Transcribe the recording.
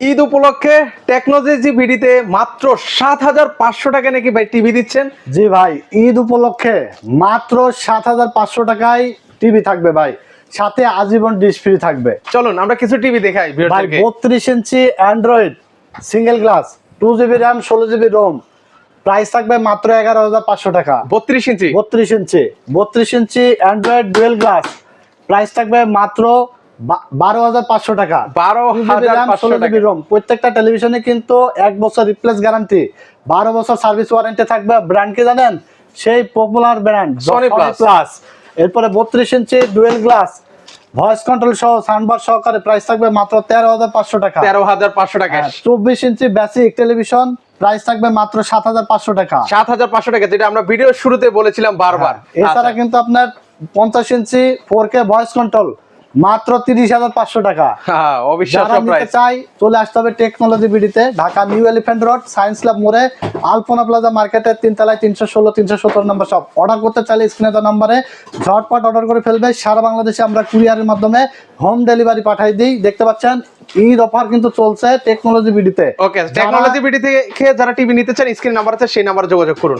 ঈদ উপলক্ষে টেকনোলজি ভিডিতে মাত্র সাত হাজার পাঁচশো টাকা নাকি ভাই টিভি দিচ্ছেন? জি ভাই ঈদ উপলক্ষে মাত্র সাত হাজার পাঁচশো টাকায় টিভি থাকবে ভাই। সাথে আজীবন ডিশ ফ্রি থাকবে। চলুন আমরা কিছু টিভি দেখাই ভাই বত্রিশ inch android single glass two GB RAM ষোলো জিবি রোম প্রাইস থাকবে মাত্র এগারো হাজার পাঁচশো টাকা। বত্রিশ ইঞ্চি? বত্রিশ ইঞ্চি বত্রিশ inch android dual glass price থাকবে মাত্র বারো হাজার পাঁচশো টাকা। বারো 2 GB পাঁচশো টাকা। GB প্রত্যেকটা টেলিভিশনে কিন্তু এক বছর রিপ্লেস গ্যারান্টি বারো বছর সার্ভিস ওয়ারেন্টি থাকবে। ব্র্যান্ড কি জানেন? সেই পপুলার ব্র্যান্ড Plus। প্লাস এরপরে বত্রিশ inch dual glass voice control সহ সাউন্ডবার সহকারে প্রাইস থাকবে মাত্র তেরো হাজার পাঁচশো টাকা। তেরো হাজার পাঁচশো টাকা। চব্বিশ ইঞ্চি বেসিক টেলিভিশন প্রাইস থাকবে মাত্র সাত হাজার পাঁচশো টাকা। সাত হাজার পাঁচশো টাকা যেটা আমরা ভিডিও শুরুতে বলেছিলাম বারবার। হ্যাঁ, এছাড়া কিন্তু আপনার পঞ্চাশ inch four K voice control মাত্র তিরিশ হাজার পাঁচশো টাকা। চাই চলে আসতে হবে technology বিডিতে Dhaka new elephant road science lab মোড়ে আলপনা প্লাজা মার্কেটের তিনতলায় তিনশো ষোলো তিনশো সতেরো নম্বর সব অর্ডার করতে চাইলে স্ক্রিনে দেওয়া নম্বরে ঝটপট অর্ডার করে ফেলবে। সারা বাংলাদেশে আমরা কুরিয়ারের মাধ্যমে হোম ডেলিভারি পাঠাই দিই। দেখতে পাচ্ছেন ঈদ অফার কিন্তু চলছে টেকনোলজি বিডিতে ওকে টেকনোলজি ভিডি থেকে যারা টিভি নিতে চান স্ক্রিন নাম্বার আছে সেই নাম্বারে যোগাযোগ করুন।